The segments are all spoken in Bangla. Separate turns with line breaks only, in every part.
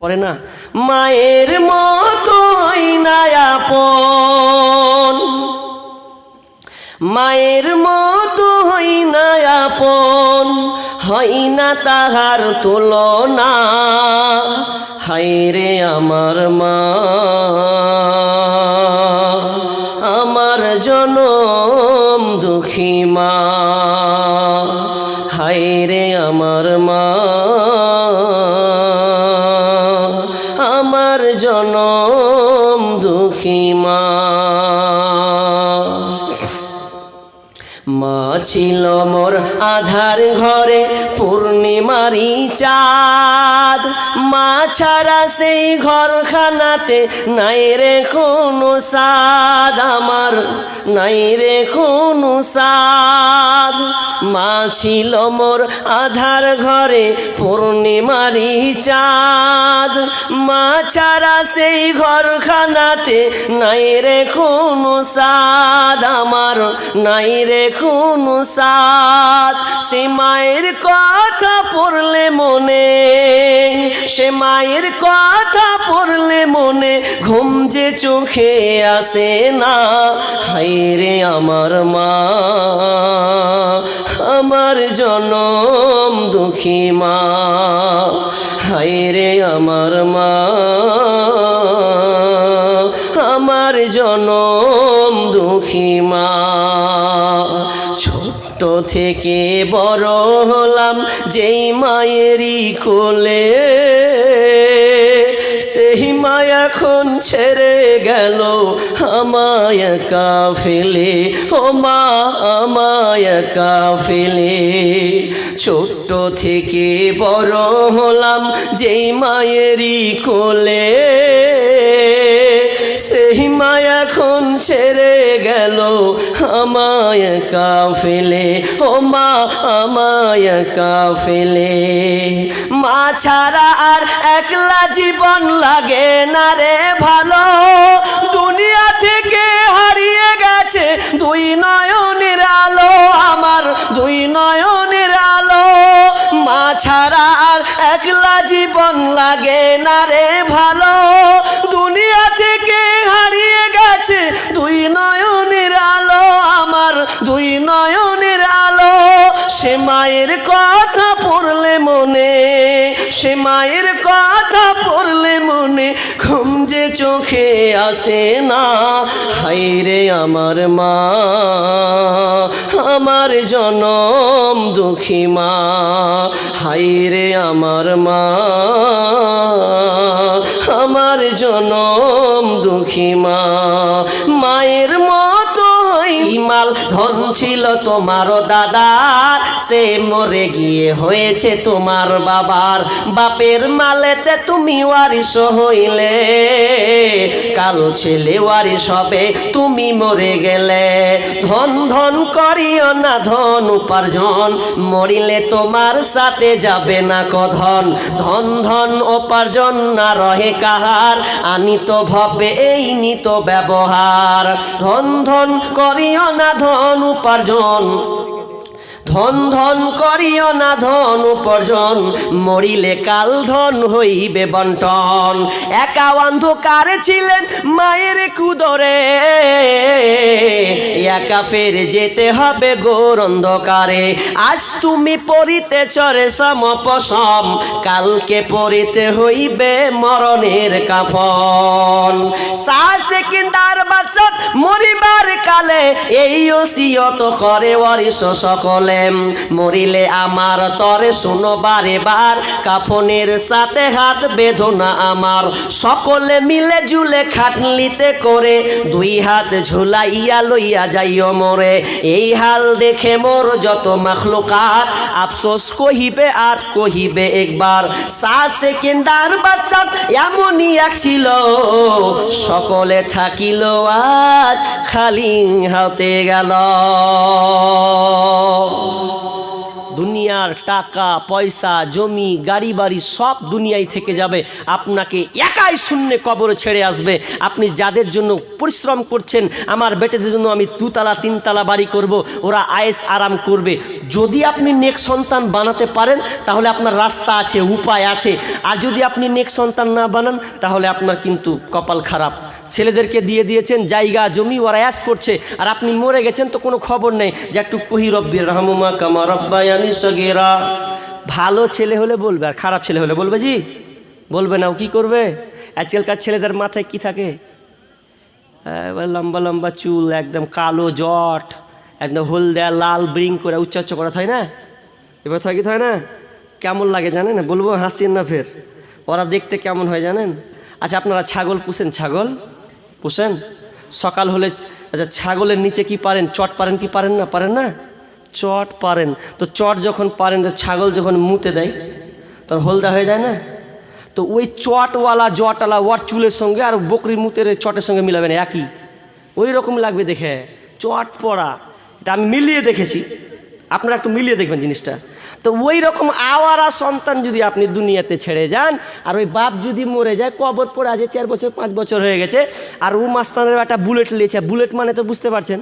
পরে না? মায়ের মতোই না আপন। মায়ের মতো হই না আপন। হই না তাহার তুলনা। আমার মা। আমার জনম দুঃখী মা। হাই রে আমার মা। দুঃখী মা। মা ছিল মোর আধার ঘরে, পূর্ণিমারি চাঁদ। মা ছাড়া সেই ঘরখানাতে নাই রে কোনো সাদ আমার নাই রে কোনো সাদ মা ছিল মোর আধার ঘরে, পূর্ণিমারি চাঁদ। মা ছাড়া সেই ঘরখানাতে নাই রে কোনো সাদ আমার নাই রে কোনো সাদ। সে মায়ের কথা পড়লে মনে, সে মায়ের কথা পড়লে মনে, ঘুম যে চোখে আসে না হাই রে আমার মা। আমার জনম দুঃখী মা হাই রে আমার মা। আমার জনম দুঃখী মা। ছোট্ট থেকে বড় হলাম, যেই মায়েরই কোলে। সেই মা এখন ছেড়ে গেল, আমায় একা ফেলে। ও মা, আমায় একা ফেলে। ছোট্ট থেকে বড় হলাম, যেই মায়েরই কোলে। সেই মা এখন ছেড়ে গেল আমায় একা ফেলে ও মা, আমায় একা ফেলে মা ছাড়া আর একলা জীবন লাগে না রে ভালো। দুনিয়া থেকে হারিয়ে গেছে দুই নয়নের আলো আমার, দুই নয়নের আলো। মা ছাড়া আর একলা জীবন লাগে না রে ভালো। দুনিয়া থেকে হারিয়ে গেছে দুই নয়নের আলো আমার, দুই নয়নের আলো। সে মায়ের কথা পড়লে মনে সে মায়ের কথা পড়লে মনে ঘুম যে চোখে আসে না। হাই রে আমার মা, আমার জনম দুঃখী মা। হাই রে আমার মা, আমার জনম দুঃখী মা। মায়ের মাল ধন ছিল তোমার দাদার। সে মরে গিয়ে হয়েছে তোমার বাবার। বাপের মালেতে তুমি ওয়ারিস হইলে। কাল ছেলে ওয়ারিস হবে, তুমি মরে গেলে। ধন ধন করিও না ধন উপার্জন। মরিলে তোমার সাথে যাবে না কধন। ধন ধন উপার্জন না রহে কাহার। আনিত ভবে এই নিত ব্যবহার। ধন ধন করিও না ধন উপার্জন। ধন ধন করিও না ধন উপার্জন, মরিলে কাল ধন হইবে বন্টন। একা অন্ধকার ছিলেন মায়ের কুদরে, একা ফের যেতে হবে গোর অন্ধকারে। আজ তুমি পড়িতে চরে সমপসম কালকে পড়িতে হইবে মরণের কাফন। সাসে কিন্দার বাচ্চা মরিবার কালে, এই ওসিয়ত করে ওয়ারিস সকলে। মরিলে আমার তরে শুনো বারে বার, কাফনের সাথে হাত বেদনা আমার। সকলে মিলে জুলে খাটলিতে করে দুই হাত ঝুলাইয়া লইয়া যাইও মরে। এই হাল দেখে মোর যত মাখলুকাত, আফসোস কহিবে আর কহিবে একবার সা সেকেন্ডার বাচ্চা এমনই এক ছিল। সকলে থাকিল আজ খালি হাতে গেল। দুনিয়ার টাকা, পয়সা, জমি, গাড়ি, বাড়ি সব দুনিয়ায় থেকে যাবে। আপনাকে একাই শূন্য কবরে ছেড়ে আসবে। আপনি যাদের জন্য পরিশ্রম করছেন, আমার বেটেদের জন্য আমি দুতলা, তিনতলা বাড়ি করব, ওরা আয়েস আরাম করবে। যদি আপনি নেক সন্তান বানাতে পারেন, তাহলে আপনার রাস্তা আছে, উপায় আছে। আর যদি আপনি নেক সন্তান না বানান, তাহলে আপনার কিন্তু কপাল খারাপ। ছেলেদেরকে দিয়ে দিয়েছেন, জায়গা, জমি, ওরা অ্যাস করছে, আর আপনি মরে গেছেন তো কোনো খবর নেই। যে একটু কহি রব্বির রহমা কামা রব্বায়ানি সগেরা। ভালো ছেলে হলে বলবে, আর খারাপ ছেলে হলে বলবে জি? বলবে না, ও কী করবে? আজকালকার ছেলেদের মাথায় কি থাকে? লম্বা লম্বা চুল, একদম কালো জট, একদম হলদেয়া লাল ব্রিং করে উচ্চাচ্চ করা হয় না? এবার কি হয় না? কেমন লাগে জানেন? বলব হাসিয়েন না ফের। ওরা দেখতে কেমন হয় জানেন? আচ্ছা আপনারা ছাগল পুষেন, ছাগল? পুষেন সকাল হলে আচ্ছা ছাগলের নিচে কি পারেন? চট পারেন কি পারেন না? পারেন না? চট পারেন। তো চট যখন পারেন, তো ছাগল যখন মুতে দেয়, তখন হলদা হয়ে যায় না? তো ওই চটওয়ালা, জটওয়ালা ওয়ার চুলের সঙ্গে আর বকরির মুতের চটের সঙ্গে মিলাবে না, একই। ওই রকম লাগবে দেখে। চট পড়া। এটা আমি মিলিয়ে দেখেছি। আপনারা একটু মিলিয়ে দেখবেন জিনিসটা। তো ওই রকম আওয়ারা সন্তান যদি আপনি দুনিয়াতে ছেড়ে যান, আর ওই বাপ যদি মরে যায়, কবর পড়ে আছে, চার বছর, পাঁচ বছর হয়ে গেছে, আর ও মাস্তানের একটা বুলেট লিয়েছে, বুলেট মানে তো বুঝতে পারছেন?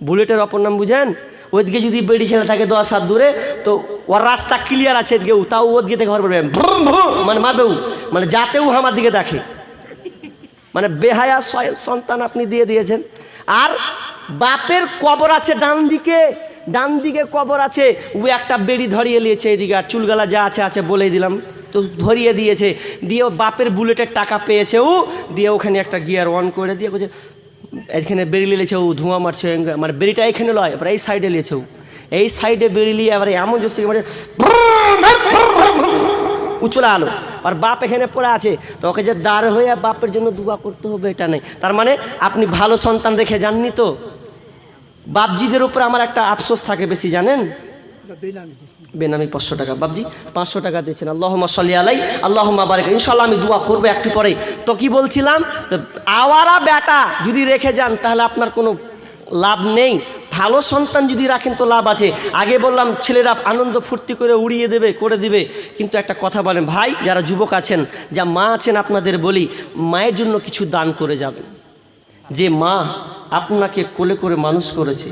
বুলেটের অপর নাম বুঝেন? ওইদিকে যদি বেড়ি ছেলে থাকে দশ হাত দূরে, তো ওর রাস্তা ক্লিয়ার আছে এদিকে তাও ওদিকে থেকে ঘর পড়বে মানে মারবে ও মানে যাতেও আমার দিকে দেখে। মানে বেহায়া সন্তান আপনি দিয়ে দিয়েছেন। আর বাপের কবর আছে ডান দিকে। ডান দিকে কবর আছে, ও একটা বেড়ি ধরিয়ে নিয়েছে এদিকে, আর চুলগালা যা আছে আছে বলে দিলাম। তো ধরিয়ে দিয়েছে, দিয়ে বাপের বুলেটের টাকা পেয়েছে ও, দিয়ে ওখানে একটা গিয়ার অন করে দিয়ে বলছে, এখানে বেরি লিয়েছে ও, ধোঁয়া মারছে মানে বেরিটা এখানে লয়, এবার এই সাইডে নিয়েছে ও। এই সাইডে বেরি নিয়ে এবার এমন জোর মানে উচলে আলো। আর বাপ এখানে পড়ে আছে, তো ওকে যে দাঁড় হয়ে বাপের জন্য দুয়া করতে হবে, এটা নেই। তার মানে আপনি ভালো সন্তান রেখে যাননি তো? বাপজিদের উপর আমার একটা আফসোস থাকে বেশি, জানেন? বেনামি পাঁচশো টাকা। বাবজি পাঁচশো টাকা দিয়েছেন। আল্লাহ সাল্লি আলাই আল্লাহ বারেক। ইনশাল্লাহ আমি দোয়া করব একটু পরে। তো কি বলছিলাম? আওয়ারা বেটা যদি রেখে যান, তাহলে আপনার কোনো লাভ নেই। ভালো সন্তান যদি রাখেন তো লাভ আছে। আগে বললাম, ছেলেরা আনন্দ ফুর্তি করে উড়িয়ে দেবে, করে দিবে। কিন্তু একটা কথা বলেন, ভাই, যারা যুবক আছেন, যা মা আছেন আপনাদের বলি, মায়ের জন্য কিছু দান করে যাবেন। যে মা আপনাকে কোলে করে মানুষ করেছে,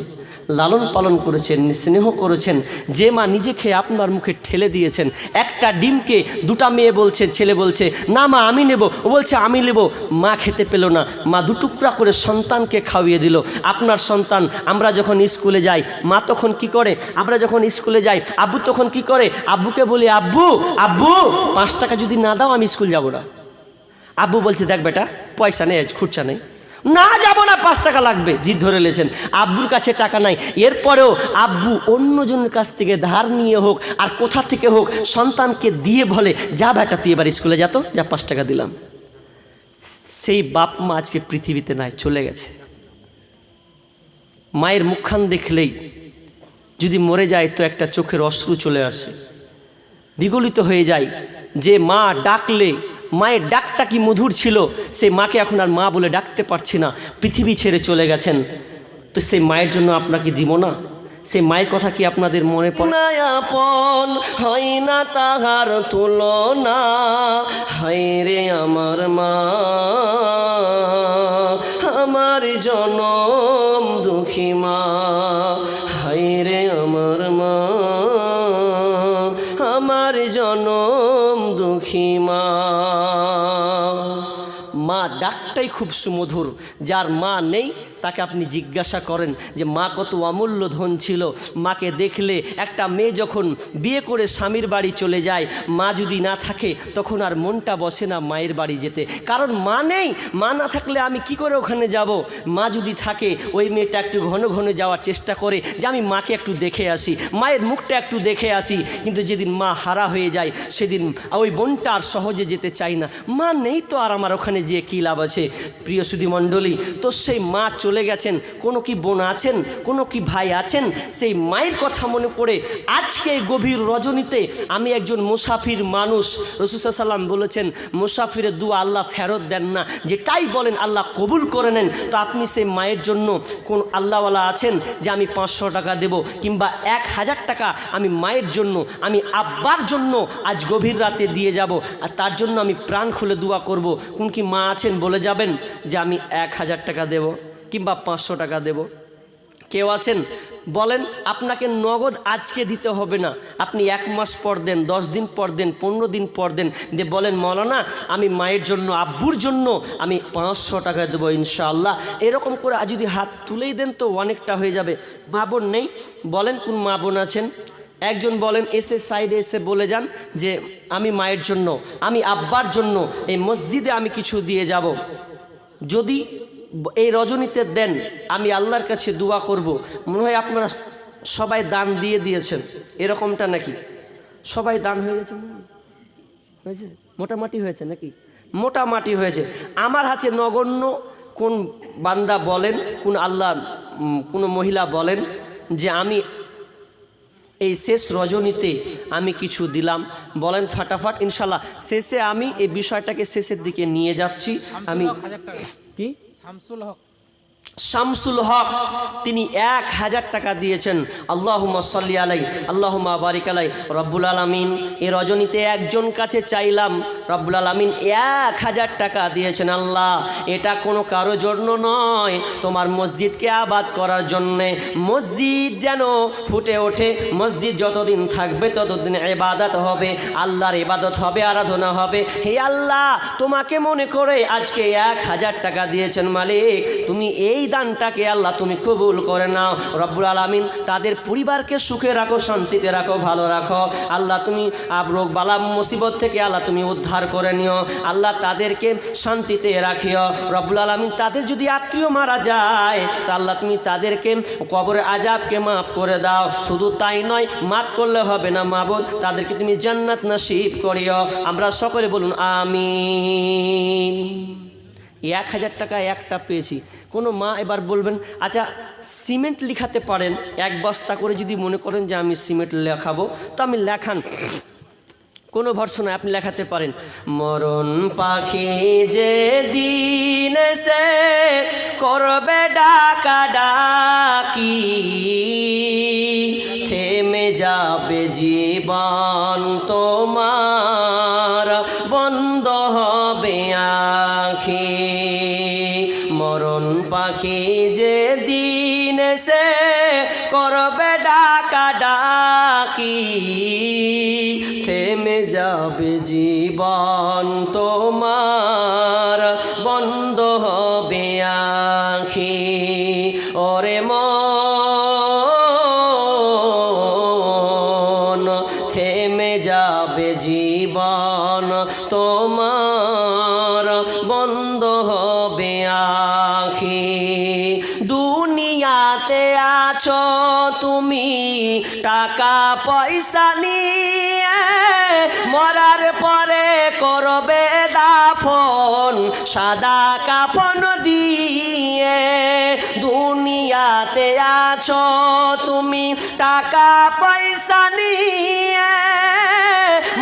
লালন পালন করেছেন, স্নেহ করেছেন, যে মা নিজে খেয়ে আপনার মুখে ঠেলে দিয়েছেন, একটা ডিমকে দুটা মেয়ে বলছে, ছেলে বলছে, না মা, আমি নেব। ও বলছে, আমি নেব। মা খেতে পেল না, মা দুটুকরা করে সন্তানকে খাওয়িয়ে দিল। আপনার সন্তান, আমরা যখন স্কুলে যাই, মা তখন কি করে? আমরা যখন স্কুলে যাই, আব্বু তখন কি করে? আব্বুকে বলি, আব্বু আব্বু, পাঁচ টাকা যদি না দাও, আমি স্কুল যাব না। আব্বু বলছে, দেখ বেটা, পয়সা নেই খুঁড়ছা নেই। না যাব না পাঁচ টাকা লাগবে। জিদ ধরে লেছেন, আব্বুর কাছে টাকা নাই। এরপরেও আব্বু অন্যজনের কাছ থেকে ধার নিয়ে হোক আর কোথা থেকে হোক সন্তানকে দিয়ে বলে, যা বেটা, তুই এবার স্কুলে যা যা পাঁচ টাকা দিলাম। সেই বাপ মা আজকে পৃথিবীতে নাই, চলে গেছে। মায়ের মুখখান দেখলেই যদি মরে যায় তো একটা চোখের অশ্রু চলে আসে। বিগলিত হয়ে যায় যে, মা, ডাকলে মায়ের ডাকটা কি মধুর ছিল? সেই মাকে এখন আর মা বলে ডাকতে পারছি না। পৃথিবী ছেড়ে চলে গেছেন। তো সেই মায়ের জন্য আপনাকে দিব না? সেই মায়ের কথা কি আপনাদের মনে পড়ে? আপন হয় না তাহার তুলনা। হায় রে আমার মা, আমার জনম দুঃখী মা। হায় রে আমার মা, আমার জনম দুঃখী মা। মা ডাকটাই খুব সুমধুর। যার মা নেই, তাকে আপনি জিজ্ঞাসা করেন যে, মা কত অমূল্য ধন ছিল। মাকে দেখলে একটা মেয়ে যখন বিয়ে করে স্বামীর বাড়ি চলে যায়, মা যদি না থাকে, তখন আর মনটা বসে না মায়ের বাড়ি যেতে। কারণ মা নেই, মা না থাকলে আমি কি করে ওখানে যাব? মা যদি থাকে, ওই মেয়েটা একটু ঘন ঘন যাওয়ার চেষ্টা করে যে, আমি মাকে একটু দেখে আসি, মায়ের মুখটা একটু দেখে আসি। কিন্তু যেদিন মা হারা হয়ে যায়, সেদিন ওই বোনটা আর সহজে যেতে চাই না। মা নেই তো, আর আমার ওখানে যেয়ে কী লাভ আছে? প্রিয় সুধী মণ্ডলী, তো সেই মা চলে গেছেন, কোনো কি বোন আছেন, কোনো কি ভাই আছেন? সেই মায়ের কথা মনে পড়ে আজকে গভীর রজনীতে আমি একজন মুসাফির মানুষ। রসুসা সাল্লাম বলেছেন, মুসাফিরের দু আল্লাহ ফেরত দেন না। যেটাই বলেন, আল্লাহ কবুল করে নেন। তো আপনি সেই মায়ের জন্য কোন আল্লাহওয়ালা আছেন যে আমি পাঁচশো টাকা দেব কিংবা এক হাজার টাকা আমি মায়ের জন্য, আমি আব্বার জন্য আজ গভীর রাতে দিয়ে যাব, আর তার জন্য আমি প্রাণ খুলে দোয়া করব? কোন কি মা আছেন বলে যাবেন যে আমি এক হাজার টাকা দেব কিংবা পাঁচশো টাকা দেব। কেউ আছেন? বলেন, আপনাকে নগদ আজকে দিতে হবে না। আপনি এক মাস পর দেন, দশ দিন পর দেন, পনেরো দিন পর দেন। দিয়ে বলেন, মৌলানা, আমি মায়ের জন্য, আব্বুর জন্য আমি পাঁচশো টাকা দেবো ইনশাআল্লাহ। এরকম করে যদি হাত তুলেই দেন তো অনেকটা হয়ে যাবে। মা বোন নেই? বলেন, কোন মা বোন আছেন? একজন বলেন, এসে সাইডে এসে বলে যান যে, আমি মায়ের জন্য, আমি আব্বার জন্য এই মসজিদে আমি কিছু দিয়ে যাব। যদি এই রজনীতে দেন, আমি আল্লাহর কাছে দোয়া করব। মনে হয় আপনারা সবাই দান দিয়ে দিয়েছেন। এরকমটা নাকি? সবাই দান হয়ে গেছে হয়েছে? মোটামুটি হয়েছে নাকি? মোটামাটি হয়েছে। আমার হাতে নগণ্য কোন বান্দা বলেন, কোন আল্লাহ কোন মহিলা বলেন যে, আমি এই শেষ রজনীতে আমি কিছু দিলাম। বলেন ফাটাফাট ইনশাল্লাহ। শেষে আমি এই বিষয়টাকে শেষের দিকে নিয়ে যাচ্ছি। আমি কি?
শামসুল হক।
শামসুল হক তিনি এক হাজার টাকা দিয়েছেন। আল্লাহ সাল্লি আলাই আল্লাহ বারিক আলাই রব্বুল আলমিন এই রজনীতে একজন কাছে চাইলাম। রব্বুল আলমিন এক হাজার টাকা দিয়েছেন আল্লাহ। এটা কোনো কারও জন্য নয়। তোমার মসজিদকে আবাদ করার জন্যে মসজিদ যেন ফুটে ওঠে। মসজিদ যতদিন থাকবে ততদিন এবাদত হবে। আল্লাহর এবাদত হবে, আরাধনা হবে। হে আল্লাহ, তোমাকে মনে করে আজকে এক হাজার টাকা দিয়েছেন মালিক। তুমি এই দানটাকে আল্লাহ তুমি কবুল করে নাও। রব্বুল আলমিন, তাদের পরিবারকে সুখে রাখো, শান্তিতে রাখো, ভালো রাখো। আল্লাহ তুমি আবরোগ বালা মুসিবত থেকে আল্লাহ তুমি উদ্ধার করে নিও। আল্লাহ তাদেরকে শান্তিতে রাখিও। রব্বুল আলমিন তাদের যদি আত্মীয় মারা যায়, তা আল্লাহ তুমি তাদেরকে কবরে আজাবকে মাফ করে দাও। শুধু তাই নয়, মাফ করলে হবে না মাবুদ। তাদেরকে তুমি জান্নাত নসিব করিও। আমরা সকলে বলুন আমি এক হাজার টাকা একটা পেয়েছি। কোনো মা এবার বলবেন আচ্ছা সিমেন্ট লিখাতে পারেন। এক বস্তা করে যদি মনে করেন যে আমি সিমেন্ট লেখাবো, তো আমি লেখান। কোনো ভরসা আপনি লেখাতে পারেন। মরণ পাখি যে দিন সে করবে ডাকা ডাকি, থেমে যাবে জীবন তোমার, বন্ধ হবে আখি। মরণ পাখি যে দিন সে করবে ডাকা ডাকি যাবে জীবন তোমার, বন্ধ হবে আখি। ওরে মন, থেমে যাবে জীবন তোমার, বন্ধ হবে আখি। দুনিয়াতে আছো তুমি, টাকা পয়সা নিয়ে মরার পরে করবে দাফন সাদা কাফন দিয়ে দুনিয়াতে আছো, তুমি টাকা পয়সা নিয়ে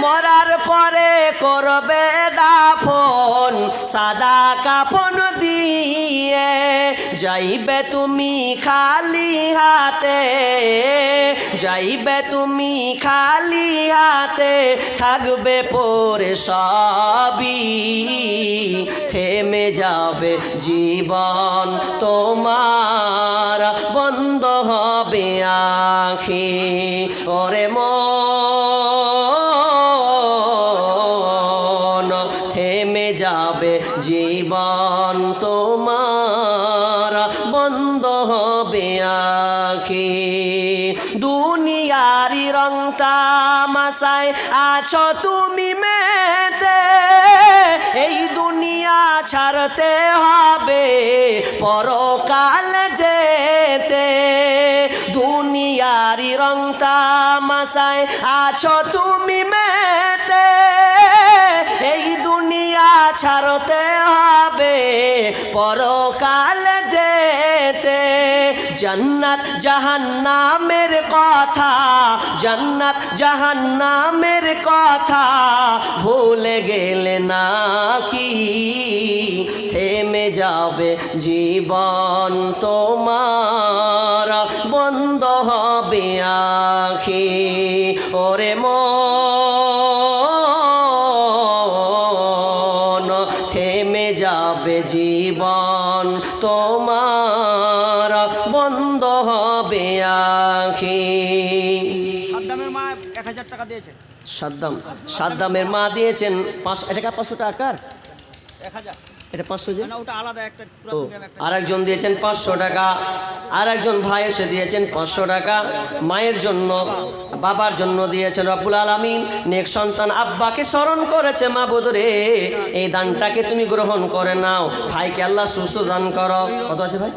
মরার পরে করবে দাফন, সাদা কাফন দিয়ে যাইবে তুমি খালি হাতে, যাইবে তুমি খালি হাতে, থাকবে পরে সবই। যাবে জীবন তোমার, বন্ধ হবে আখি। ওরে মন, থেমে যাবে জীবন তোমার, বন্ধ হবে আখি। দুনিয়ারি রং তামাশায় আছো তুমি এই দুনিয়া ছাড়তে হবে পরকাল যেতে। দুনিয়ারি রং তামাশায় আছো তুমি মেতে। ছাড়তে হবে, পরকাল যেতে। জান্নাত জাহান্নামের কথা, জান্নাত জাহান্নামের কথা ভুলে গেলে নাকি? থেমে যাবে জীবন তোমার, বন্ধ হবে আখি। সাদ্দাম। সাদ্দামের মা দিয়েছেন পাঁচশো এটা কার? পাঁচশো টাকার এটা পাঁচশো যে?
না ওটা আলাদা একটা পুরো
ও
প্রিমিয়াম একটা
আরেকজন দিয়েছেন পাঁচশো টাকা। আরেকজন ভাই এসে দিয়েছেন পাঁচশো টাকা। মায়ের জন্য বাবার জন্য দিয়েছেন রব্বুল আলমিন। নেক সন্তান আব্বাকে স্মরণ করেছে মা বোধরে এই দানটাকে তুমি গ্রহণ করে নাও। ভাইকে আল্লাহ সুস্থ দান করো। কত আছে ভাই?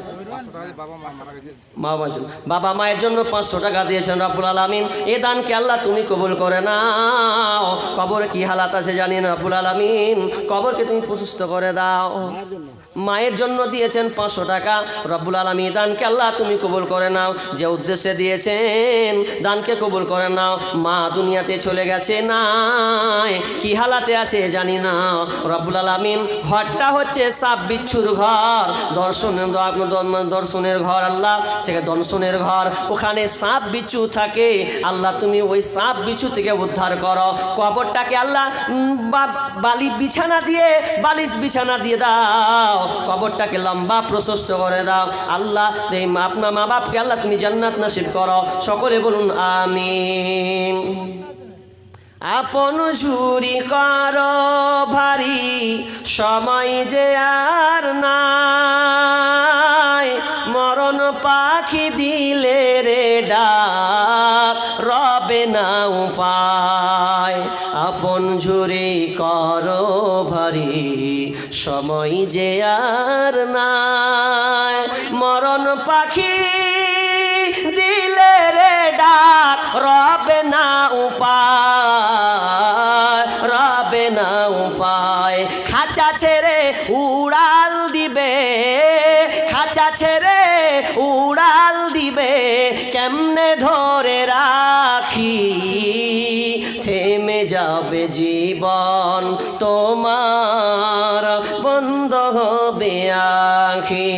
জন্য। বাবা মায়ের জন্য পাঁচশো টাকা দিয়েছেন রব্বুল আলমিন। এ দানকে আল্লাহ তুমি কবুল করে না কবর কি হালাত আছে জানি না রব্বুল আলমিন? কবরকে তুমি প্রশস্ত করে দাও। মায়ের জন্য দিয়েছেন পাঁচশো টাকা। রব্বুল আলমী দানকে আল্লাহ তুমি কবুল করে নাও। যে উদ্দেশ্যে দিয়েছেন, দানকে কবুল করে নাও। মা দুনিয়াতে চলে গেছে নাই। কি হালাতে আছে জানি না। রব্বুল আলমিন, ঘরটা হচ্ছে সাপ বিচ্ছুর ঘর। দর্শন দর্শনের ঘর আল্লাহ। সেখানে দর্শনের ঘর, ওখানে সাপ বিচ্ছু থাকে। আল্লাহ তুমি ওই সাপ বিচ্ছু থেকে উদ্ধার করো। কবরটাকে আল্লাহ বালি বিছানা দিয়ে, বালিশ বিছানা দিয়ে দাও। কবরটাকে লম্বা প্রশস্ত করে দাও। আল্লাহ, এই আপনার মা বাপকে আল্লাহ তুমি জান্নাত নাসিব করো। সকলে বলুন, আমিন। আপন ঝুরি কর ভারী, সময় যে আর নাই। মরণ পাখি দিলে রে ডাক, রবে না উপায়। আপন ঝুরি কর ভারী সময় যে আর নাই। মরণ পাখি দিলে রে ডাক, রবে না উপায়, রবে না উপায়। খাঁচা ছেড়ে উড়াল দিবে, খাঁচা ছেড়ে উড়াল দিবে, কেমনে ধরে রাখি? থেমে যাবে জীবন তোমার। হবে আখি।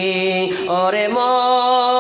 ওরে মন